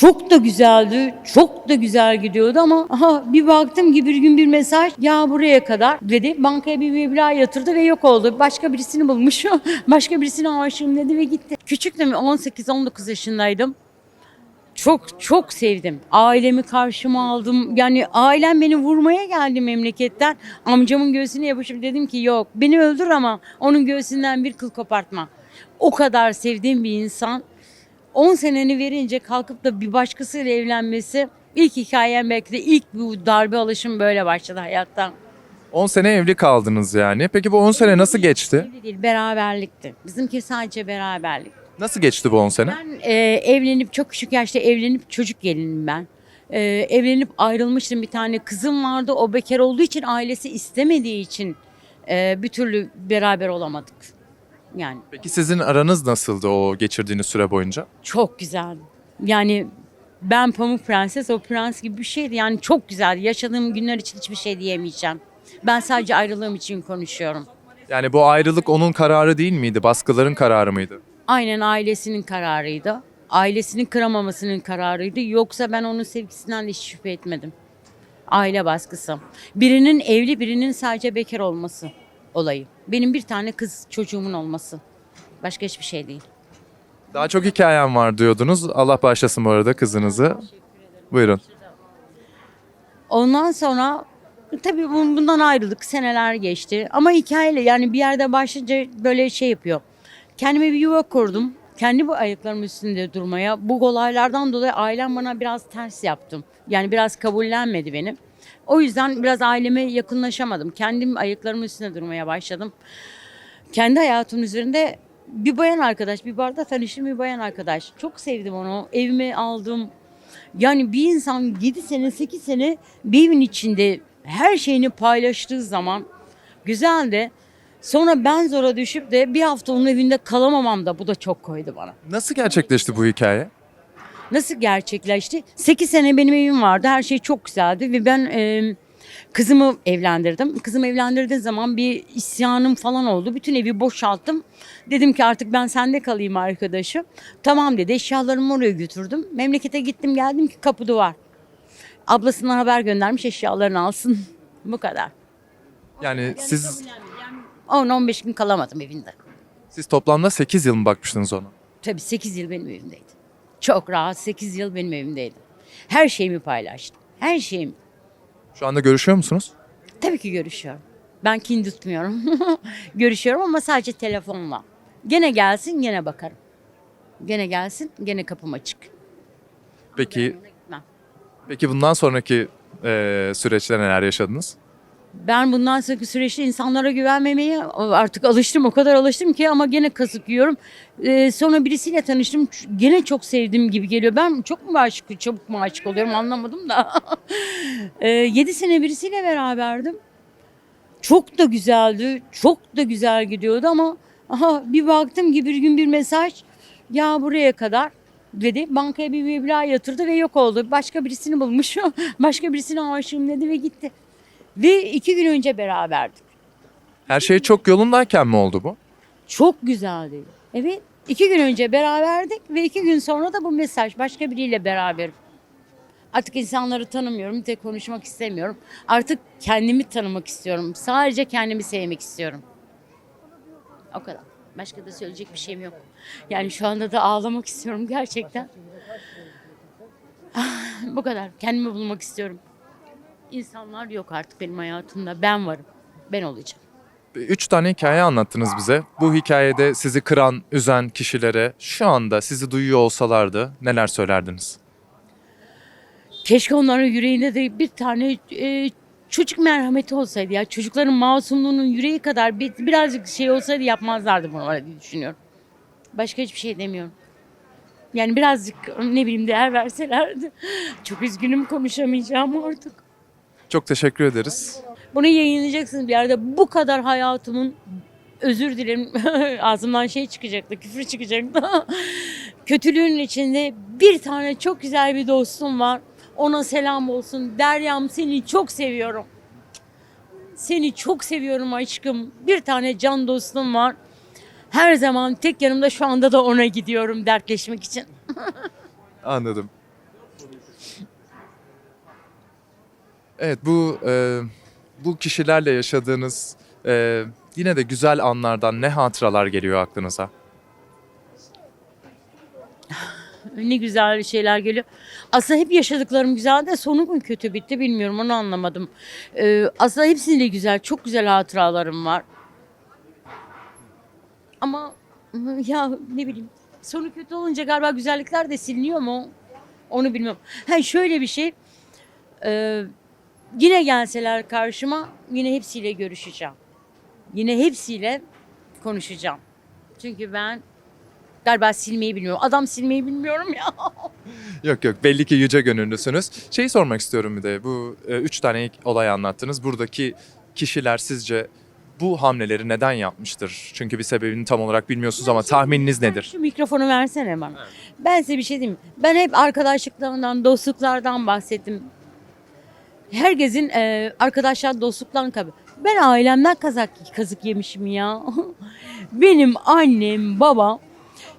Çok da güzeldi, çok da güzel gidiyordu ama aha bir baktım ki bir gün bir mesaj ya buraya kadar dedi. Bankaya bir meblağ yatırdı ve yok oldu. Başka birisini bulmuş. Başka birisine aşığım dedi ve gitti. Küçüktüm 18-19 yaşındaydım. Çok çok sevdim. Ailemi karşıma aldım. Yani ailem beni vurmaya geldi memleketten. Amcamın göğsüne yapışıp dedim ki yok beni öldür ama onun göğsünden bir kıl kopartma. O kadar sevdiğim bir insan 10 seneni verince kalkıp da bir başkasıyla evlenmesi ilk hikayem belki de ilk bu darbe alışım böyle başladı hayattan. 10 sene evli kaldınız yani. Peki bu 10 sene nasıl geçti? Evli değil beraberlikti. Bizimki sadece beraberlik. Nasıl geçti bu 10 sene? Ben e, evlenip çok küçük yaşta evlenip çocuk gelinim ben. E, evlenip ayrılmıştım bir tane kızım vardı. O bekar olduğu için ailesi istemediği için e, bir türlü beraber olamadık. Yani Peki sizin aranız nasıldı o geçirdiğiniz süre boyunca? çok güzeldi. Yani ben Pamuk Prenses, o prens gibi bir şeydi. Yani çok güzeldi. Yaşadığım günler için hiçbir şey diyemeyeceğim. Ben sadece ayrılığım için konuşuyorum. Yani bu ayrılık onun kararı değil miydi? Baskıların kararı mıydı? Aynen ailesinin kararıydı. Ailesini kıramamasının kararıydı. Yoksa ben onun sevgisinden de hiç şüphe etmedim. Aile baskısı. Birinin evli, birinin sadece bekar olması olayı. Benim bir tane kız çocuğumun olması. Başka hiçbir şey değil. Daha çok hikayem var diyordunuz. Allah bağışlasın bu arada kızınızı. Buyurun. Ondan sonra tabii bun- bundan ayrıldık. Seneler geçti. Ama hikayeyle yani bir yerde başlayınca böyle şey yapıyor. Kendime bir yuva kurdum. Kendi bu ayaklarımın üstünde durmaya. Bu olaylardan dolayı ailem bana biraz ters yaptım. Yani biraz kabullenmedi beni. O yüzden biraz aileme yakınlaşamadım. Kendim ayaklarımın üstünde durmaya başladım. Kendi hayatımın üzerinde bir bayan arkadaş, bir barda tanıştım bir bayan arkadaş. Çok sevdim onu. Evime aldım. Yani bir insan 7 sene 8 sene bir evin içinde her şeyini paylaştığı zaman güzel de sonra ben zora düşüp de bir hafta onun evinde kalamamam da bu da çok koydu bana. Nasıl gerçekleşti bu hikaye? Nasıl gerçekleşti? 8 sene benim evim vardı. Her şey çok güzeldi ve ben e, kızımı evlendirdim. Kızımı evlendirdiğim zaman bir isyanım falan oldu. Bütün evi boşalttım. Dedim ki artık ben sende kalayım arkadaşım. Tamam dedi. Eşyalarımı oraya götürdüm. Memlekete gittim geldim ki kapı duvar. Ablasından haber göndermiş eşyalarını alsın. Bu kadar. Yani siz 10-15 gün kalamadım evinde. siz toplamda 8 yıl mı bakmıştınız ona? Tabii 8 yıl benim evimdeydi. Çok rahat 8 yıl benim evimdeydi. Her şeyimi paylaştım. Her şeyimi. Şu anda görüşüyor musunuz? Tabii ki görüşüyorum. Ben kin tutmuyorum. görüşüyorum ama sadece telefonla. Gene gelsin gene bakarım. Gene gelsin gene kapım açık. Peki peki bundan sonraki eee, süreçte neler yaşadınız? Ben bundan sonraki süreçte insanlara güvenmemeye artık alıştım. O kadar alıştım ki ama gene kazık yiyorum. Ee, sonra birisiyle tanıştım. Gene çok sevdiğim gibi geliyor. Ben çok mu aşık, çabuk mu aşık oluyorum anlamadım da. ee, 7 sene birisiyle beraberdim. Çok da güzeldi. Çok da güzel gidiyordu ama aha bir baktım ki bir gün bir mesaj ya buraya kadar dedi. Bankaya bir meblağ yatırdı ve yok oldu. Başka birisini bulmuş. Başka birisine aşığım dedi ve gitti. Ve iki gün önce beraberdik. Her şey çok yolundayken mi oldu bu? Çok güzeldi. Evet. iki gün önce beraberdik ve iki gün sonra da bu mesaj başka biriyle beraber. Artık insanları tanımıyorum, bir tek konuşmak istemiyorum. Artık kendimi tanımak istiyorum. Sadece kendimi sevmek istiyorum. O kadar. Başka da söyleyecek bir şeyim yok. Yani şu anda da ağlamak istiyorum gerçekten. Ah, bu kadar. Kendimi bulmak istiyorum. İnsanlar yok artık benim hayatımda. Ben varım. Ben olacağım. Üç tane hikaye anlattınız bize. Bu hikayede sizi kıran, üzen kişilere şu anda sizi duyuyor olsalardı neler söylerdiniz? Keşke onların yüreğinde de bir tane e, çocuk merhameti olsaydı ya. Çocukların masumluğunun yüreği kadar bir, birazcık şey olsaydı yapmazlardı bunu diye düşünüyorum. Başka hiçbir şey demiyorum. Yani birazcık ne bileyim değer verselerdi. Çok üzgünüm konuşamayacağım artık. Çok teşekkür ederiz. Bunu yayınlayacaksınız bir yerde. Bu kadar hayatımın özür dilerim ağzımdan şey çıkacaktı, küfür çıkacaktı. Kötülüğün içinde bir tane çok güzel bir dostum var. Ona selam olsun. Deryam seni çok seviyorum. Seni çok seviyorum aşkım. Bir tane can dostum var. Her zaman tek yanımda şu anda da ona gidiyorum dertleşmek için. Anladım. Evet bu e, bu kişilerle yaşadığınız e, yine de güzel anlardan ne hatıralar geliyor aklınıza? Ne güzel şeyler geliyor. Aslında hep yaşadıklarım güzel de sonu mu kötü bitti bilmiyorum onu anlamadım. Ee, aslında hepsinde güzel, çok güzel hatıralarım var. Ama ya ne bileyim sonu kötü olunca galiba güzellikler de siliniyor mu? Onu bilmiyorum. Ha şöyle bir şey. Ee, yine gelseler karşıma yine hepsiyle görüşeceğim. Yine hepsiyle konuşacağım. Çünkü ben galiba silmeyi bilmiyorum. Adam silmeyi bilmiyorum ya. Yok yok belli ki yüce gönüllüsünüz. Şeyi sormak istiyorum bir de bu e, üç tane ilk olay anlattınız. Buradaki kişiler sizce bu hamleleri neden yapmıştır? Çünkü bir sebebini tam olarak bilmiyorsunuz ama tahmininiz nedir? Şu mikrofonu versene bana. Ben size bir şey diyeyim. mi? Ben hep arkadaşlıklarından, dostluklardan bahsettim. Herkesin e, arkadaşlar dostluktan kabı. Ben ailemden kazak, kazık yemişim ya. Benim annem, babam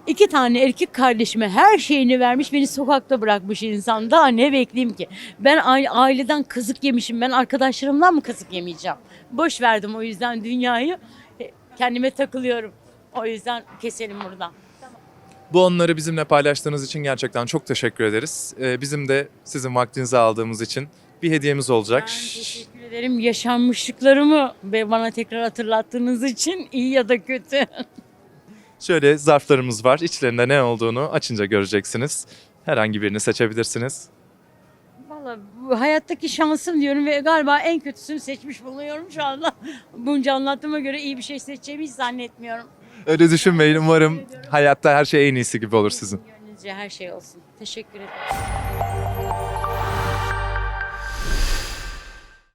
iki tane erkek kardeşime her şeyini vermiş beni sokakta bırakmış insan. Daha ne bekleyeyim ki? Ben aile- aileden kazık yemişim. Ben arkadaşlarımdan mı kazık yemeyeceğim? Boş verdim o yüzden dünyayı. E, Kendime takılıyorum. O yüzden keselim buradan. Bu anları bizimle paylaştığınız için gerçekten çok teşekkür ederiz. E, bizim de sizin vaktinizi aldığımız için bir hediyemiz olacak. Ben teşekkür ederim yaşanmışlıklarımı ve bana tekrar hatırlattığınız için iyi ya da kötü. Şöyle zarflarımız var. İçlerinde ne olduğunu açınca göreceksiniz. Herhangi birini seçebilirsiniz. Vallahi bu hayattaki şansım diyorum ve galiba en kötüsünü seçmiş bulunuyorum şu anda. Bunca anlattığıma göre iyi bir şey seçeceğimi hiç zannetmiyorum. Öyle düşünmeyin. Umarım hayatta her şey en iyisi gibi olur sizin. Gönlünüzce her şey olsun. Teşekkür ederim.